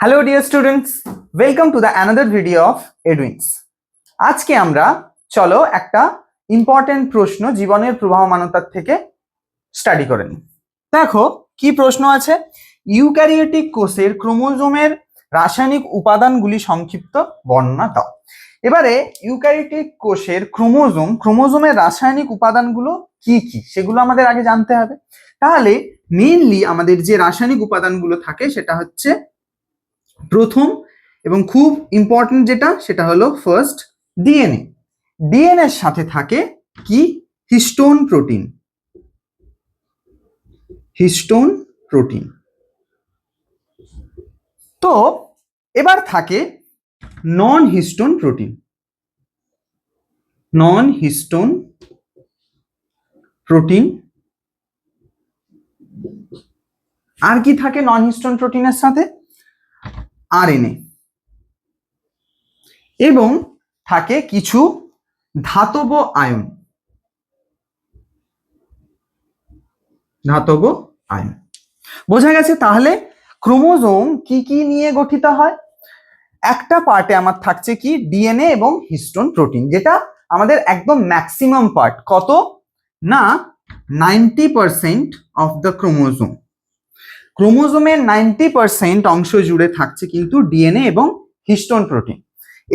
Hello dear students welcome to the another video of Eduins আজকে আমরা চলো একটা ইম্পর্টেন্ট প্রশ্ন জীবনের প্রবাহমানতার থেকে স্টাডি করে নিই। দেখো, কি প্রশ্ন আছে? ইউক্যারিওটিক কোষের ক্রোমোজোমের রাসায়নিক উপাদানগুলি সংক্ষিপ্ত বর্ণনা দাও। এবারে ইউক্যারিওটিক কোষের ক্রোমোজোম, ক্রোমোজোমের রাসায়নিক উপাদানগুলো কি কি? সেগুলো আমাদের আগে জানতে হবে। তাহলে মেইনলি আমাদের যে রাসায়নিক উপাদানগুলো থাকে, সেটা হচ্ছে প্রথম এবং খুব ইম্পর্টেন্ট যেটা, সেটা হলো ফার্স্ট ডিএনএ ডিএনএ এর সাথে থাকে কি? হিস্টোন প্রোটিন হিস্টোন প্রোটিন তো এবার থাকে non histone protein non histone protein আর কি থাকে নন হিস্টোন প্রোটিনের সাথে? আরএনএ। এবং থাকে কিছু ধাতব আয়ন। ধাতব আয়ন। বোঝা গেছে তাহলে ক্রোমোজোম কি কি নিয়ে গঠিত হয়? একটা পার্টে আমার থাকছে কি? ডিএনএ এবং হিস্টোন প্রোটিন, যেটা আমাদের একদম ম্যাক্সিমাম পার্ট। কত? না, ninety percent of the chromosome. ক্রোমোজোমের নাইনটি পার্সেন্ট অংশ জুড়ে থাকছে কিন্তু ডিএনএ এবং হিস্টোন প্রোটিন।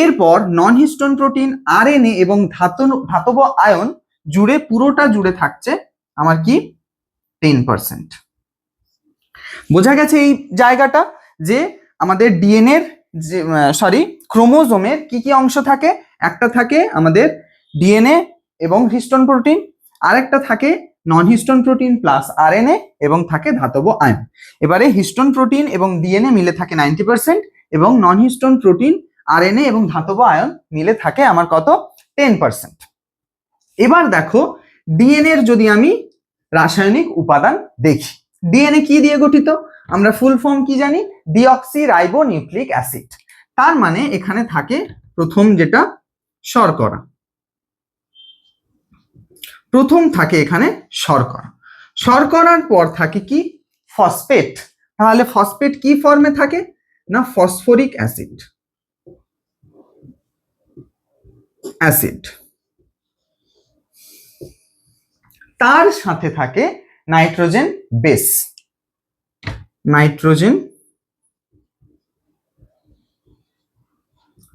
এরপর নন হিস্টোন প্রোটিন, আরএনএ এবং ধাতন ধাতব আয়ন জুড়ে পুরোটা জুড়ে থাকছে আমার কি? টেন পার্সেন্ট বোঝা গেছে এই জায়গাটা যে আমাদের ডিএনএর যে সরি ক্রোমোজোমের কি কি অংশ থাকে? একটা থাকে আমাদের ডিএনএ এবং হিস্টোন প্রোটিন, আরেকটা থাকে non histone protein plus RNA এবং থাকে ধাতব আয়ন। এবারে হিস্টোন প্রোটিন এবং ডিএনএ মিলে থাকে নাইনটি পার্সেন্ট এবং নন হিস্টোন প্রোটিন আরএনএ এবং ধাতব আয়ন মিলে থাকে আমার কত? টেন পার্সেন্ট এবার দেখো ডিএনএ এর যদি আমি রাসায়নিক উপাদান দেখি ডিএনএ কি দিয়ে গঠিত? আমরা ফুল ফর্ম কি জানি? ডিঅক্সি রাইবো নিউক্লিক অ্যাসিড তার মানে এখানে থাকে প্রথম যেটা শর্করা। প্রথম থাকে এখানে শর্করা। শর্করার পর থাকে কি? ফসফেট। তাহলে ফসফেট কি ফর্মে থাকে? না ফসফরিক অ্যাসিড। অ্যাসিড। তার সাথে থাকে nitrogen base. Nitrogen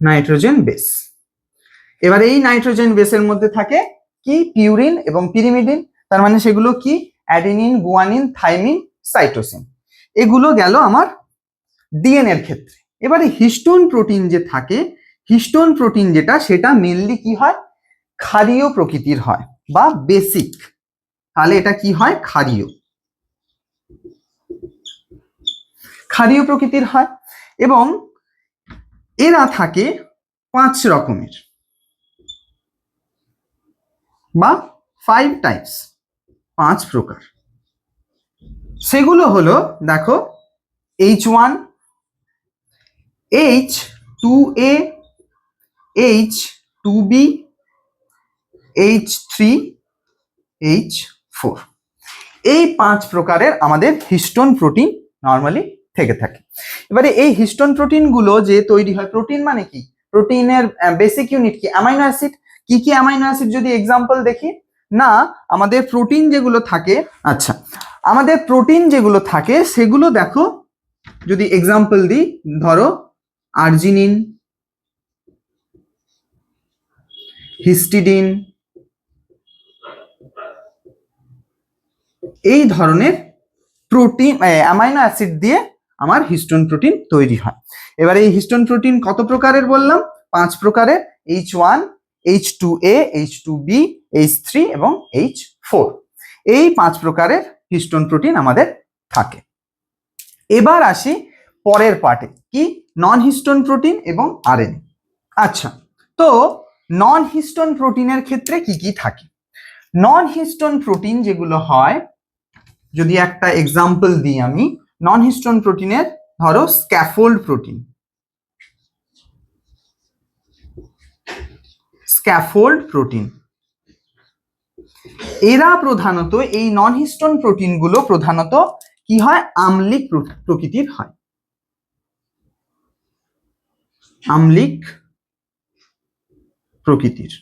nitrogen base. এবার এই নাইট্রোজেন বেসের মধ্যে থাকে কি? পিউরিন এবং পিরিমিডিন। তার মানে সেগুলো কি? অ্যাডিনিন গুয়ানিন থাইমিন সাইটোসিন এগুলো গেল আমার ডিএনএ এর ক্ষেত্রে। এবারে হিস্টোন প্রোটিন যে থাকে হিস্টোন প্রোটিন যেটা, সেটা মেনলি কি হয়? ক্ষারীয় প্রকৃতির হয় বা বেসিক তাহলে এটা কি হয়? ক্ষারীয়। ক্ষারীয় প্রকৃতির হয় এবং এরা থাকে পাঁচ রকমের বা ফাইভ টাইপস পাঁচ প্রকার। সেগুলো হলো, দেখো H one H two A H two B H three H four এই পাঁচ প্রকারের আমাদের হিস্টোন প্রোটিন নর্মালি থেকে থাকে। এবারে এই হিস্টোন প্রোটিনগুলো যে তৈরি হয় প্রোটিন মানে কি? প্রোটিনের বেসিক ইউনিট কি? অ্যামাইনো অ্যাসিড কি কি অ্যামাইনো অ্যাসিড যদি এক্সাম্পল দেখি? না আমাদের প্রোটিন যেগুলো থাকে আচ্ছা। আমাদের প্রোটিন যেগুলো থাকে সেগুলো দেখো যদি এক্সাম্পল দিই ধরো আর্জিনিন হিস্টিডিন এই ধরনের প্রোটিন অ্যামাইনো অ্যাসিড দিয়ে আমার হিস্টোন প্রোটিন তৈরি হয়। এবার এই হিস্টোন প্রোটিন কত প্রকারের বললাম? পাঁচ প্রকারের H one H two A H two B H three এবং এইচ ফোর এই পাঁচ প্রকারের হিস্টোন প্রোটিন আমাদের থাকে। এবার আসি পরের পার্টে কি? নন হিস্টোন প্রোটিন এবং আরএনএ আচ্ছা তো নন হিস্টোন প্রোটিনের ক্ষেত্রে কি কি থাকে? নন হিস্টোন প্রোটিন যেগুলো হয়, যদি একটা এক্সাম্পল দিই আমি নন হিস্টোন প্রোটিনের ধরো স্ক্যাফোল্ড প্রোটিন স্ক্যাফোল্ড প্রোটিন এরা প্রধানত এই নন হিস্টোন প্রোটিনগুলো প্রধানত কি হয়? আম্লিক প্র- প্রকৃতির হয়। আম্লিক প্রকৃতির।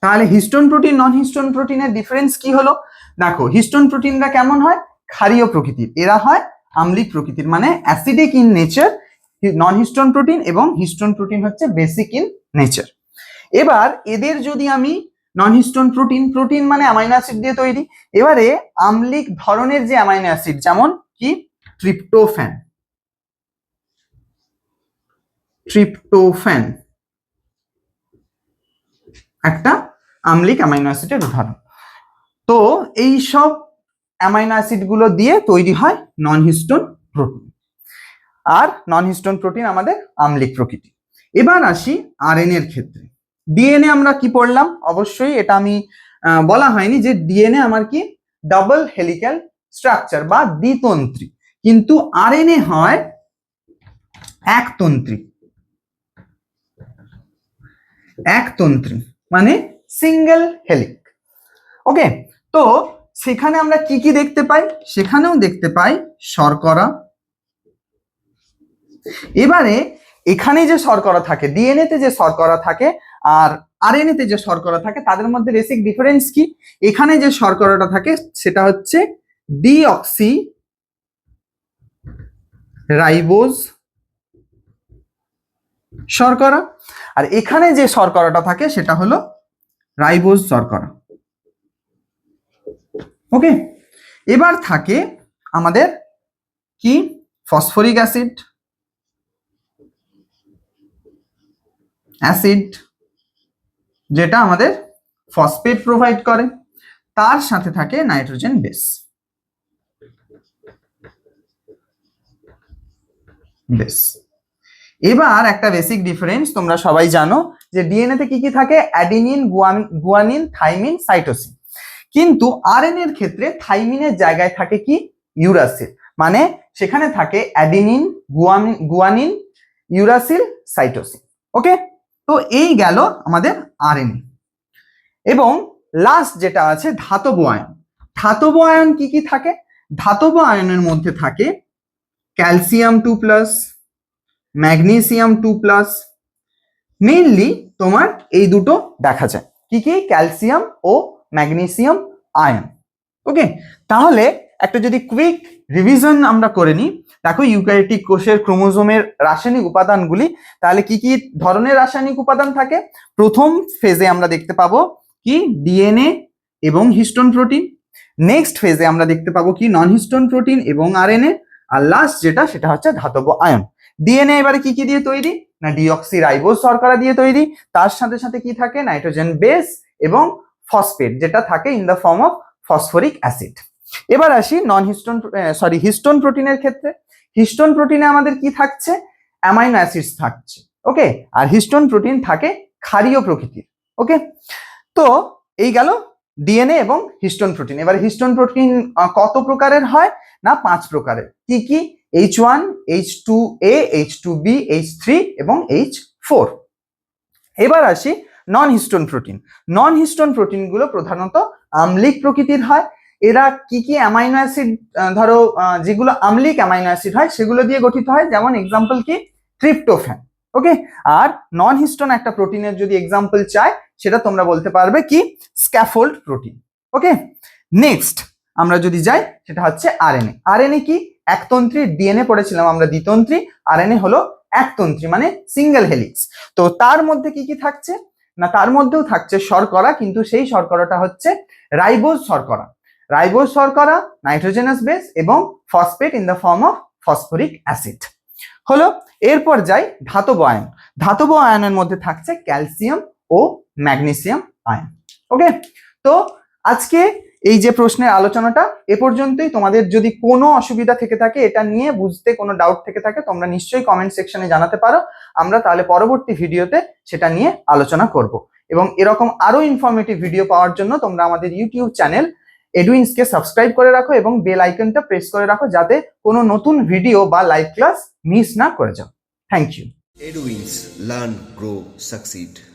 তাহলে হিস্টোন প্রোটিন নন হিস্টোন প্রোটিনের ডিফারেন্স কি হলো? দেখো হিস্টোন প্রোটিনরা কেমন হয়? ক্ষারীয় প্রকৃতির। এরা হয় আম্লিক প্রকৃতির মানে acidic in nature non histone protein এবং হিস্টোন প্রোটিন হচ্ছে বেসিক ইন নেচার এবার এদের যদি আমি নন হিস্টোন প্রোটিন প্রোটিন মানে অ্যামাইনো অ্যাসিড দিয়ে তৈরি। এবারে আম্লিক ধরনের যে অ্যামাইনো অ্যাসিড যেমন কি? ট্রিপ্টোফ্যান ট্রিপ্টোফ্যান একটা আম্লিক অ্যামাইনো অ্যাসিডের উদাহরণ। তো এই সব অ্যামাইনো অ্যাসিডগুলো দিয়ে তৈরি হয় নন হিস্টোন প্রোটিন আর নন হিস্টোন প্রোটিন আমাদের আম্লিক প্রকৃতি। এবার আসি আরএন এর ক্ষেত্রে। ডিএনএ আমরা কি পড়লাম? অবশ্যই এটা আমি বলা হয়নি যে ডিএনএ আমার কি? ডাবল হেলিক্যাল স্ট্রাকচার বা দ্বিতন্ত্রী। কিন্তু আরএনএ হয় একতন্ত্রী। একতন্ত্রী মানে সিঙ্গেল হেলিক ওকে তো সেখানে আমরা কি কি দেখতে পাই? সেখানেও দেখতে পাই শর্করা। এবারে এখানে যে শর্করা থাকে ডিএনএ তে যে শর্করা থাকে আর আরএনএ তে যে শর্করা থাকে, তাদের মধ্যে বেসিক ডিফারেন্স কি? এখানে যে শর্করাটা থাকে, সেটা হচ্ছে ডিঅক্সি রাইবোজ শর্করা। আর এখানে যে শর্করাটা থাকে, সেটা হলো রাইবোজ শর্করা। ওকে এবার থাকে আমাদের কি? Phosphoric acid acid. যেটা আমাদের ফসফেট প্রোভাইড করে। তার সাথে থাকে নাইট্রোজেন বেস বেস এবার একটা বেসিক ডিফারেন্স তোমরা সবাই জানো যে ডিএনএ তে কি কি থাকে? অ্যাডিনিন গুয়ানিন থাইমিন সাইটোসিন কিন্তু আরএনএ এর ক্ষেত্রে থাইমিনের জায়গায় থাকে কি? ইউরাসিল মানে সেখানে থাকে adenine guanine uracil cytosine okay তো এই গেল আমাদের আরএনএ এবং লাস্ট যেটা আছে, ধাতব আয়ন। ধাতব আয়ন কি কি থাকে? ধাতব আয়নের মধ্যে থাকে calcium two plus magnesium two plus mainly তোমার এই দুটো দেখা যায়। কি কি? ক্যালসিয়াম ও ম্যাগনেসিয়াম আয়ন। ওকে তাহলে একটা যদি কুইক রিভিশন আমরা করে নিই, দেখো ইউক্যারিটিক কোষের ক্রোমোজোমের রাসায়নিক উপাদানগুলি, তাহলে কি কি ধরনের রাসায়নিক উপাদান থাকে? প্রথম ফেজে আমরা দেখতে পাবো কি? ডিএনএ এবং হিস্টোন প্রোটিন নেক্সট ফেজে আমরা দেখতে পাবো কি? নন হিস্টোন প্রোটিন এবং আরএনএ। আর লাস্ট যেটা, সেটা হচ্ছে ধাতব আয়ন। ডিএনএ এবারে কি কি দিয়ে তৈরি? না ডিঅক্সি রাইবোজ শর্করা দিয়ে তৈরি। তার সাথে সাথে কি থাকে? নাইট্রোজেন বেস এবং ফসফেট যেটা থাকে in the form of phosphoric acid এবার আসি নন হিস্টোন সরি হিস্টোন প্রোটিনের ক্ষেত্রে। হিস্টোন প্রোটিনে আমাদের কি থাকছে? অ্যামাইনো অ্যাসিডস থাকছে ওকে আর হিস্টোন প্রোটিন থাকে ক্ষারীয় প্রকৃতির ওকে তো এই গেল ডিএনএ এবং হিস্টোন প্রোটিন এবার হিস্টোন প্রোটিন কত প্রকারের হয়? না, পাঁচ প্রকারের। কি কি? H one H two A H two B H three এবং এইচ ফোর এবার আসি non histone protein non histone প্রোটিনগুলো প্রধানত আম্লিক প্রকৃতির হয় এরা কি কি অ্যামাইনো অ্যাসিড ধরো যেগুলো আম্লিক অ্যামাইনো অ্যাসিড হয়, সেগুলো দিয়ে গঠিত হয়। যেমন এক্সাম্পল কি? ট্রিপ্টোফ্যান ওকে আর নন হিস্টোন একটা প্রোটিনের যদি এক্সাম্পল চাই, সেটা তোমরা বলতে পারবে কি? স্ক্যাফোল্ড প্রোটিন ওকে নেক্সট আমরা যদি যাই, সেটা হচ্ছে আরএনএ আরএনএ কি? একতন্ত্রী ডিএনএ পড়েছিলাম আমরা দ্বিতন্ত্রী। আরএনএ হলো একতন্ত্রী মানে সিঙ্গেল হেলিক্স তো তার মধ্যে কি কি থাকছে? না, তার মধ্যেও থাকছে শর্করা, কিন্তু সেই শর্করাটা হচ্ছে রাইবোজ শর্করা। রাইবোজ শর্করা, নাইট্রোজেনাস বেস এবং phosphate in the form of phosphoric acid. হলো, এরপর যাই ধাতব আয়ন। ধাতব আয়নের মধ্যে থাকছে ক্যালসিয়াম ও ম্যাগনেসিয়াম আয়ন। ওকে? তো আজকে এই যে প্রশ্নের আলোচনাটা, এ পর্যন্তই। তোমাদের যদি কোনো অসুবিধা থেকে থাকে, এটা নিয়ে বুঝতে কোনো ডাউট থেকে থাকে, তোমরা নিশ্চয়ই কমেন্ট সেকশনে জানাতে পারো। আমরা তাহলে পরবর্তী ভিডিওতে সেটা নিয়ে আলোচনা করব। এবং এরকম আরও ইনফরমেটিভ ভিডিও পাওয়ার জন্য তোমরা আমাদের ইউটিউব চ্যানেল এডুইন্সকে সাবস্ক্রাইব করে রাখো এবং বেল আইকনটা প্রেস করে রাখো যাতে কোনো নতুন ভিডিও বা লাইভ ক্লাস মিস না করে যাও thank you Eduins learn grow Succeed.